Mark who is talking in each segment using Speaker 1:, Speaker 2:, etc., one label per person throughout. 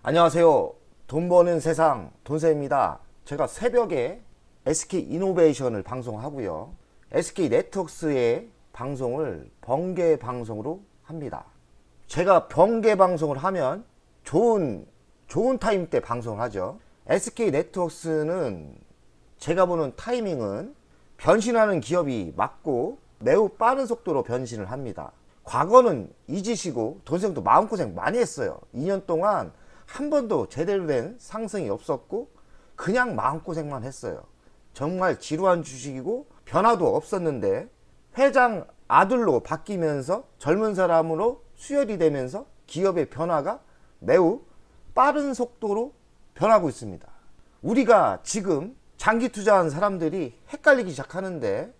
Speaker 1: 안녕하세요. 돈 버는 세상 돈세입니다. 제가 새벽에 SK 이노베이션을 방송하고요. SK 네트워크스의 방송을 번개 방송으로 합니다. 제가 번개 방송을 하면 좋은 좋은 타임 때 방송을 하죠. SK 네트워크스는 제가 보는 타이밍은 변신하는 기업이 맞고 매우 빠른 속도로 변신을 합니다. 과거는 잊으시고 돈생도 마음고생 많이 했어요. 2년 동안 한 번도 제대로 된 상승이 없었고 그냥 마음고생만 했어요. 정말 지루한 주식이고 변화도 없었는데 회장 아들로 바뀌면서 젊은 사람으로 수혈이 되면서 기업의 변화가 매우 빠른 속도로 변하고 있습니다. 우리가 지금 장기 투자한 사람들이 헷갈리기 시작하는데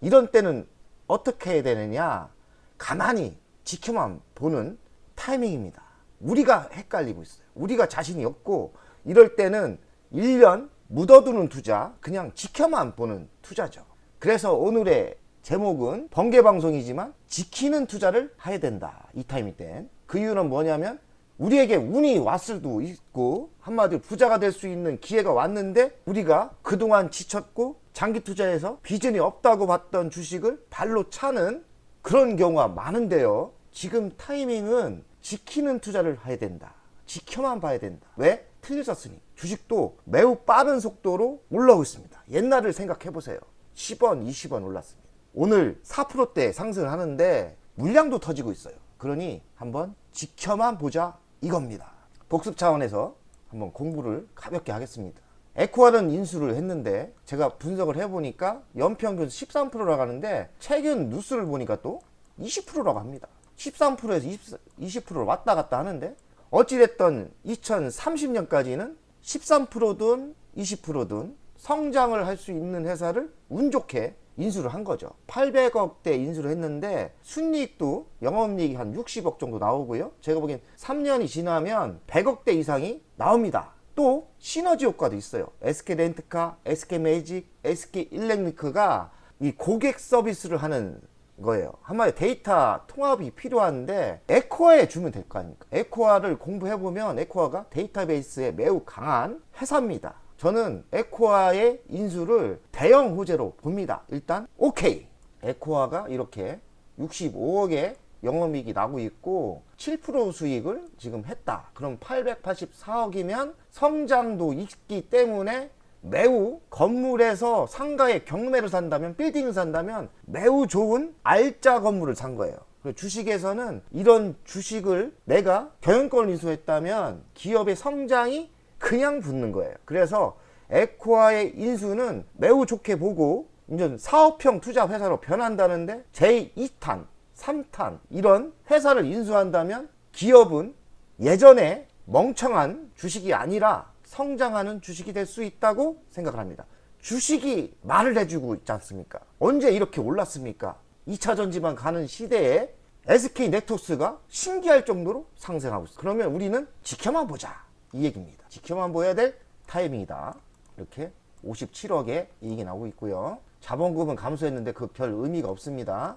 Speaker 1: 이런 때는 어떻게 해야 되느냐? 가만히 지켜만 보는 타이밍입니다. 우리가 헷갈리고 있어요. 우리가 자신이 없고 이럴 때는 1년 묻어두는 투자, 그냥 지켜만 보는 투자죠. 그래서 오늘의 제목은 번개 방송이지만 지키는 투자를 해야 된다. 이 타이밍 땐. 그 이유는 뭐냐면 우리에게 운이 왔을 수도 있고 한마디로 부자가 될 수 있는 기회가 왔는데 우리가 그동안 지쳤고 장기 투자에서 비전이 없다고 봤던 주식을 발로 차는 그런 경우가 많은데요. 지금 타이밍은 지키는 투자를 해야 된다. 지켜만 봐야 된다. 왜? 틀려졌으니. 주식도 매우 빠른 속도로 올라오고 있습니다. 옛날을 생각해 보세요. 10원, 20원 올랐습니다. 오늘 4%대 상승을 하는데 물량도 터지고 있어요. 그러니 한번 지켜만 보자 이겁니다. 복습 차원에서 한번 공부를 가볍게 하겠습니다. 에코아는 인수를 했는데 제가 분석을 해보니까 연평균 13%라고 하는데 최근 뉴스를 보니까 또 20%라고 합니다. 13%에서 20, 20%로 왔다 갔다 하는데 어찌됐든 2030년까지는 13%든 20%든 성장을 할 수 있는 회사를 운 좋게 인수를 한 거죠. 800억대 인수를 했는데 순이익도 영업이익이 한 60억 정도 나오고요. 제가 보기엔 3년이 지나면 100억대 이상이 나옵니다. 또 시너지 효과도 있어요. SK 렌트카, SK 매직, SK 일렉트리크가 이 고객 서비스를 하는 거예요. 한마디 데이터 통합이 필요한데 에코아에 주면 될 거 아닙니까? 에코아를 공부해 보면 에코아가 데이터베이스에 매우 강한 회사입니다. 저는 에코아의 인수를 대형 호재로 봅니다. 일단 오케이. 에코아가 이렇게 65억의 영업이익이 나고 있고 7% 수익을 지금 했다. 그럼 884억이면 성장도 있기 때문에 매우 건물에서 상가에 경매를 산다면 빌딩을 산다면 매우 좋은 알짜 건물을 산 거예요. 그리고 주식에서는 이런 주식을 내가 경영권을 인수했다면 기업의 성장이 그냥 붙는 거예요. 그래서 에코아의 인수는 매우 좋게 보고 이제 사업형 투자 회사로 변한다는데 제2탄, 3탄 이런 회사를 인수한다면 기업은 예전에 멍청한 주식이 아니라 성장하는 주식이 될 수 있다고 생각을 합니다. 주식이 말을 해주고 있지 않습니까? 언제 이렇게 올랐습니까? 2차 전지만 가는 시대에 SK 네트워크가 신기할 정도로 상승하고 있어. 그러면 우리는 지켜만 보자. 이 얘기입니다. 지켜만 보여야 될 타이밍이다. 이렇게 57억의 이익이 나오고 있고요. 자본금은 감소했는데 그 별 의미가 없습니다.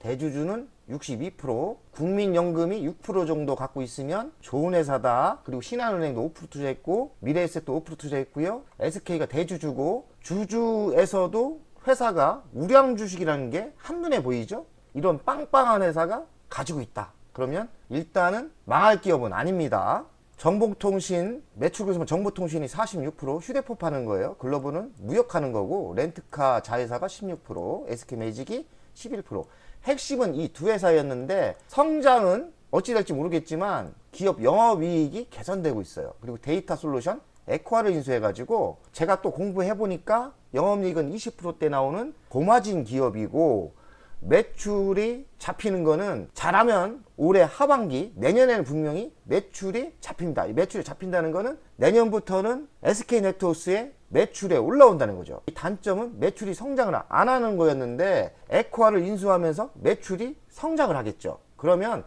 Speaker 1: 대주주는 62%, 국민연금이 6% 정도 갖고 있으면 좋은 회사다. 그리고 신한은행도 5% 투자했고, 미래에셋도 5% 투자했고요. SK가 대주주고, 주주에서도 회사가 우량 주식이라는 게 한눈에 보이죠? 이런 빵빵한 회사가 가지고 있다. 그러면 일단은 망할 기업은 아닙니다. 정보통신 매출 그래서 정보통신이 46% 휴대폰 파는 거예요. 글로브는 무역하는 거고 렌트카 자회사가 16% SK 매직이 11% 핵심은 이 두 회사였는데 성장은 어찌 될지 모르겠지만 기업 영업이익이 개선되고 있어요. 그리고 데이터 솔루션 에코아를 인수해가지고 제가 또 공부해 보니까 영업이익은 20%대 나오는 고마진 기업이고 매출이 잡히는 거는 잘하면 올해 하반기 내년에는 분명히 매출이 잡힙니다. 이 매출이 잡힌다는 거는 내년부터는 SK 네트워크의 매출에 올라온다는 거죠. 이 단점은 매출이 성장을 안 하는 거였는데 에코아를 인수하면서 매출이 성장을 하겠죠. 그러면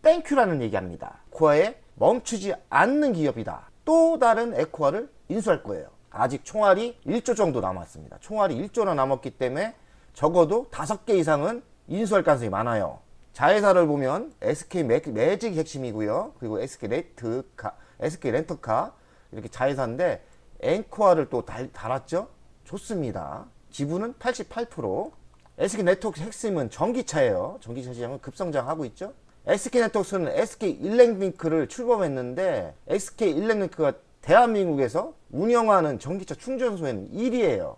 Speaker 1: 땡큐라는 얘기합니다. 에코아에 멈추지 않는 기업이다. 또 다른 에코아를 인수할 거예요. 아직 총알이 1조 정도 남았습니다. 총알이 1조나 남았기 때문에 적어도 5개 이상은 인수할 가능성이 많아요. 자회사를 보면 SK 매, 매직이 핵심이고요. 그리고 SK 레트, SK 렌터카 이렇게 자회사인데 앵코아를 또 달, 달았죠. 좋습니다. 지분은 88%. SK 네트워크 핵심은 전기차예요. 전기차 시장은 급성장하고 있죠. SK 네트워크는 SK 일렉링크를 출범했는데 SK 일렉링크가 대한민국에서 운영하는 전기차 충전소에는 1위예요.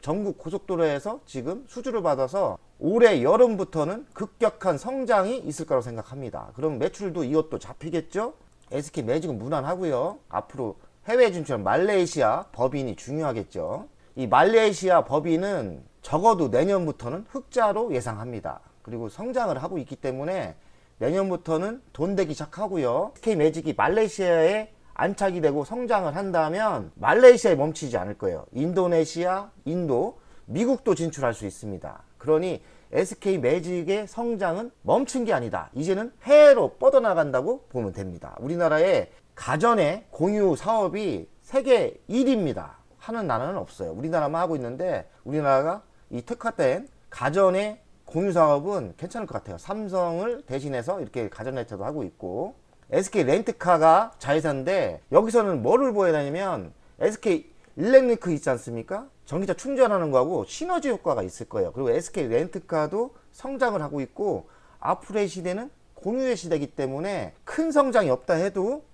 Speaker 1: 전국 고속도로에서 지금 수주를 받아서 올해 여름부터는 급격한 성장이 있을 거라고 생각합니다. 그럼 매출도 이것도 잡히겠죠? SK 매직은 무난하고요. 앞으로 해외 진출 말레이시아 법인이 중요하겠죠. 이 말레이시아 법인은 적어도 내년부터는 흑자로 예상합니다. 그리고 성장을 하고 있기 때문에 내년부터는 돈 되기 시작하고요. SK 매직이 말레이시아에 안착이 되고 성장을 한다면 말레이시아에 멈추지 않을 거예요. 인도네시아, 인도, 미국도 진출할 수 있습니다. 그러니 SK 매직의 성장은 멈춘 게 아니다. 이제는 해외로 뻗어나간다고 보면 됩니다. 우리나라의 가전의 공유 사업이 세계 1위입니다. 하는 나라는 없어요. 우리나라만 하고 있는데 우리나라가 이 특화된 가전의 공유 사업은 괜찮을 것 같아요. 삼성을 대신해서 이렇게 가전 레터도 하고 있고 SK 렌트카가 자회사인데 여기서는 뭐를 보여야 되냐면 SK 일렉링크 있지 않습니까? 전기차 충전하는 거하고 시너지 효과가 있을 거예요. 그리고 SK 렌트카도 성장을 하고 있고 앞으로의 시대는 공유의 시대이기 때문에 큰 성장이 없다 해도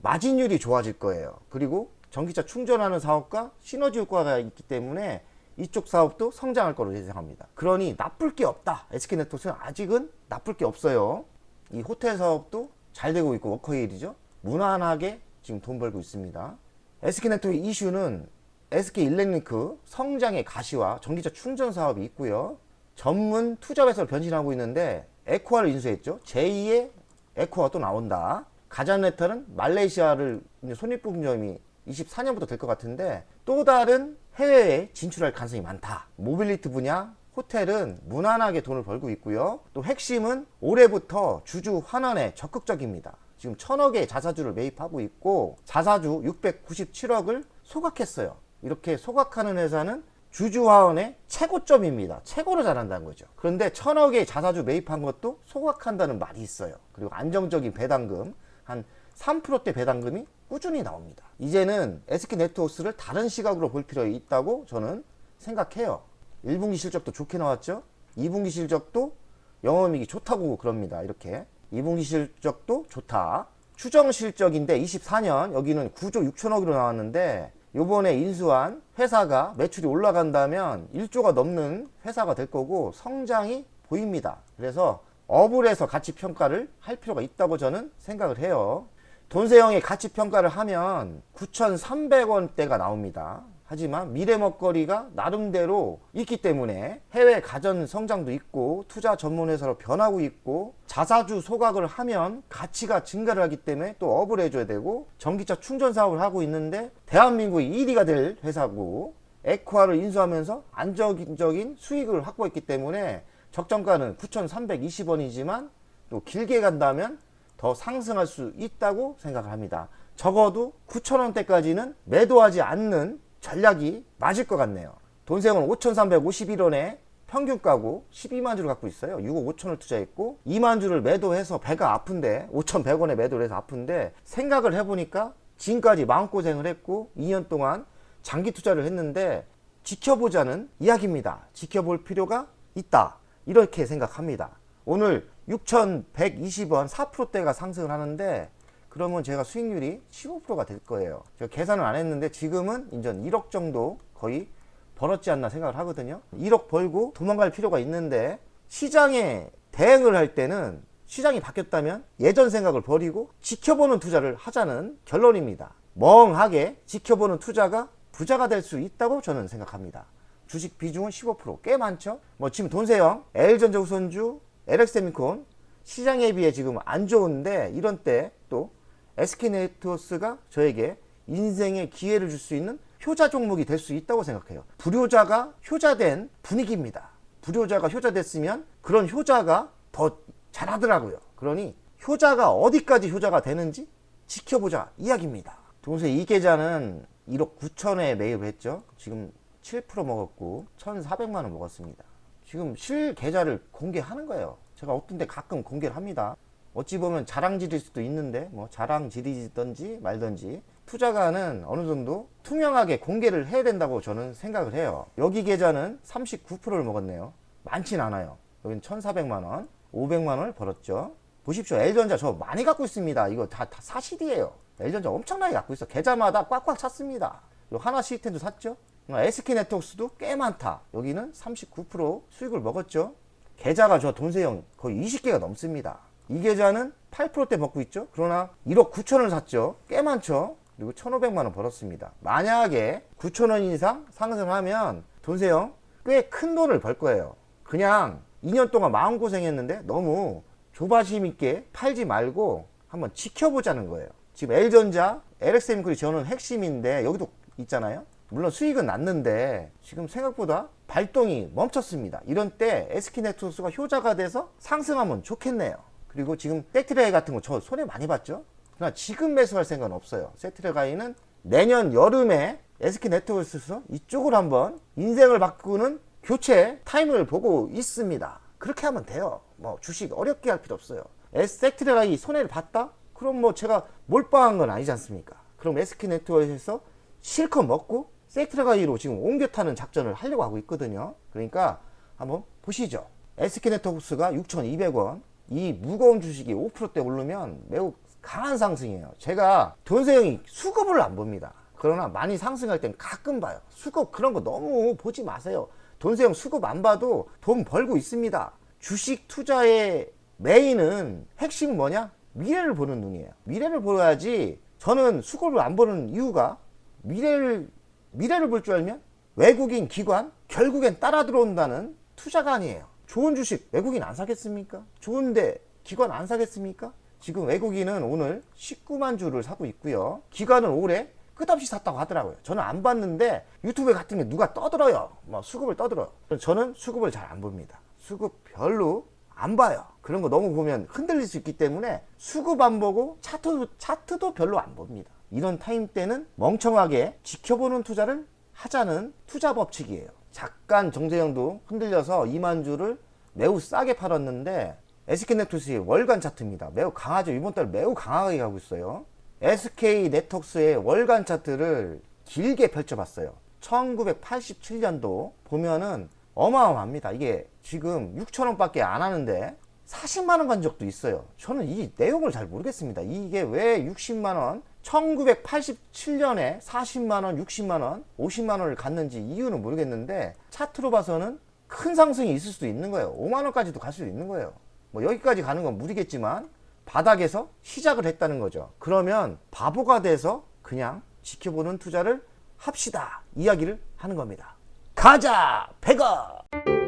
Speaker 1: 마진율이 좋아질 거예요. 그리고 전기차 충전하는 사업과 시너지 효과가 있기 때문에 이쪽 사업도 성장할 거로 예상합니다. 그러니 나쁠 게 없다. SK네트워크는 아직은 나쁠 게 없어요. 이 호텔 사업도 잘 되고 있고 워커힐이죠. 무난하게 지금 돈 벌고 있습니다. SK네트워크 이슈는 SK 일렉링크 성장의 가시와 전기차 충전 사업이 있고요. 전문 투자 회사로 변신하고 있는데 에코아를 인수했죠. 제2의 에코아 또 나온다. 가전레터는 말레이시아를 손익분점이 24년부터 될 것 같은데 또 다른 해외에 진출할 가능성이 많다. 모빌리티 분야, 호텔은 무난하게 돈을 벌고 있고요. 또 핵심은 올해부터 주주 환원에 적극적입니다. 지금 천억의 자사주를 매입하고 있고 자사주 697억을 소각했어요. 이렇게 소각하는 회사는 주주 환원의 최고점입니다. 최고로 잘한다는 거죠. 그런데 천억의 자사주 매입한 것도 소각한다는 말이 있어요. 그리고 안정적인 배당금 한 3%대 배당금이 꾸준히 나옵니다. 이제는 SK 네트워크를 다른 시각으로 볼 필요 있다고 저는 생각해요. 1분기 실적도 좋게 나왔죠. 2분기 실적도 영업이익이 좋다고 그럽니다. 이렇게 2분기 실적도 좋다. 추정 실적인데 24년 여기는 9조 6천억으로 나왔는데 요번에 인수한 회사가 매출이 올라간다면 1조가 넘는 회사가 될 거고 성장이 보입니다. 그래서 어불에서 가치 평가를 할 필요가 있다고 저는 생각을 해요. 돈세형의 가치 평가를 하면 9,300원대가 나옵니다. 하지만 미래 먹거리가 나름대로 있기 때문에 해외 가전 성장도 있고 투자 전문 회사로 변하고 있고 자사주 소각을 하면 가치가 증가를 하기 때문에 또 업을 해줘야 되고 전기차 충전 사업을 하고 있는데 대한민국의 1위가 될 회사고 에코아를 인수하면서 안정적인 수익을 확보했기 때문에 적정가는 9,320원이지만 또 길게 간다면 더 상승할 수 있다고 생각합니다. 적어도 9,000원대까지는 매도하지 않는 전략이 맞을 것 같네요. 돈세형은 5,351원에 평균가고 12만 주를 갖고 있어요. 6억 5천을 투자했고 2만 주를 매도해서 배가 아픈데 5,100원에 매도를 해서 아픈데 생각을 해보니까 지금까지 마음고생을 했고 2년 동안 장기 투자를 했는데 지켜보자는 이야기입니다. 지켜볼 필요가 있다. 이렇게 생각합니다. 오늘 6,120원 4%대가 상승을 하는데 그러면 제가 수익률이 15%가 될 거예요. 제가 계산을 안 했는데 지금은 인전 1억 정도 거의 벌었지 않나 생각을 하거든요. 1억 벌고 도망갈 필요가 있는데 시장에 대응을 할 때는 시장이 바뀌었다면 예전 생각을 버리고 지켜보는 투자를 하자는 결론입니다. 멍하게 지켜보는 투자가 부자가 될 수 있다고 저는 생각합니다. 주식 비중은 15%꽤 많죠. 뭐 지금 돈세형, L전자 우선주, LX세미콘 시장에 비해 지금 안 좋은데 이런 때 또 SK네트워스가 저에게 인생의 기회를 줄 수 있는 효자 종목이 될 수 있다고 생각해요. 불효자가 효자된 분위기입니다. 불효자가 효자됐으면 그런 효자가 더 잘하더라고요. 그러니 효자가 어디까지 효자가 되는지 지켜보자 이야기입니다. 동생 이 계좌는 1억 9천에 매입을 했죠. 지금 7% 먹었고 1,400만 원 먹었습니다. 지금 실 계좌를 공개하는 거예요. 제가 어떤 데 가끔 공개를 합니다. 어찌 보면 자랑질일 수도 있는데 뭐 자랑질이든지 말든지 투자가는 어느 정도 투명하게 공개를 해야 된다고 저는 생각을 해요. 여기 계좌는 39%를 먹었네요. 많진 않아요. 여기는 1,400만 원, 500만 원을 벌었죠. 보십시오. L전자 저 많이 갖고 있습니다. 이거 다, 다 사실이에요. L전자 엄청나게 갖고 있어. 계좌마다 꽉꽉 찼습니다. 요 하나 시스템도 샀죠. SK 네트워크스도 꽤 많다. 여기는 39% 수익을 먹었죠. 계좌가 저 돈세형 거의 20개가 넘습니다. 이 계좌는 8%대 먹고 있죠. 그러나 1억 9천을 샀죠. 꽤 많죠. 그리고 1,500만 원 벌었습니다. 만약에 9천 원 이상 상승하면 돈세형 꽤큰 돈을 벌 거예요. 그냥 2년 동안 마음 고생했는데 너무 조바심 있게 팔지 말고 한번 지켜보자는 거예요. 지금 L전자, LXM 그리 저는 핵심인데 여기도 있잖아요. 물론 수익은 났는데 지금 생각보다 발동이 멈췄습니다. 이런 때 SK네트워크가 효자가 돼서 상승하면 좋겠네요. 그리고 지금 세트레이 같은 거 저 손해 많이 봤죠? 그러나 지금 매수할 생각은 없어요. 세트레 가이는 내년 여름에 SK네트워크에서 이쪽으로 한번 인생을 바꾸는 교체 타임을 보고 있습니다. 그렇게 하면 돼요. 뭐 주식 어렵게 할 필요 없어요. 세트레 가이 손해를 봤다? 그럼 뭐 제가 몰빵한 건 아니지 않습니까? 그럼 SK네트워크에서 실컷 먹고 세트레 가이로 지금 옮겨 타는 작전을 하려고 하고 있거든요. 그러니까 한번 보시죠. SK네트워크스가 6,200원. 이 무거운 주식이 5%대 오르면 매우 강한 상승이에요. 제가 돈세형이 수급을 안 봅니다. 그러나 많이 상승할 땐 가끔 봐요. 수급 그런 거 너무 보지 마세요. 돈세형 수급 안 봐도 돈 벌고 있습니다. 주식 투자의 메인은 핵심은 뭐냐? 미래를 보는 눈이에요. 미래를 보야지 저는 수급을 안 보는 이유가 미래를 미래를 볼 줄 알면 외국인 기관 결국엔 따라 들어온다는 투자가 아니에요. 좋은 주식 외국인 안 사겠습니까? 좋은데 기관 안 사겠습니까? 지금 외국인은 오늘 19만 주를 사고 있고요. 기관은 올해 끝없이 샀다고 하더라고요. 저는 안 봤는데 유튜브에 같은 게 누가 떠들어요. 뭐 수급을 떠들어요. 저는 수급을 잘 안 봅니다. 수급 별로 안 봐요. 그런 거 너무 보면 흔들릴 수 있기 때문에 수급 안 보고 차트도, 차트도 별로 안 봅니다. 이런 타임 때는 멍청하게 지켜보는 투자를 하자는 투자 법칙이에요. 잠깐 정재영도 흔들려서 2만 주를 매우 싸게 팔았는데 SK네트워크의 월간 차트입니다. 매우 강하죠. 이번 달 매우 강하게 가고 있어요. SK 네트워크의 월간 차트를 길게 펼쳐봤어요. 1987년도 보면은 어마어마합니다. 이게 지금 6천원밖에 안 하는데 40만원 간 적도 있어요. 저는 이 내용을 잘 모르겠습니다. 이게 왜 60만원, 1987년에 40만원, 60만원, 50만원을 갔는지 이유는 모르겠는데 차트로 봐서는 큰 상승이 있을 수도 있는 거예요. 5만원까지도 갈 수도 있는 거예요. 뭐 여기까지 가는 건 무리겠지만 바닥에서 시작을 했다는 거죠. 그러면 바보가 돼서 그냥 지켜보는 투자를 합시다. 이야기를 하는 겁니다. 가자! 백업!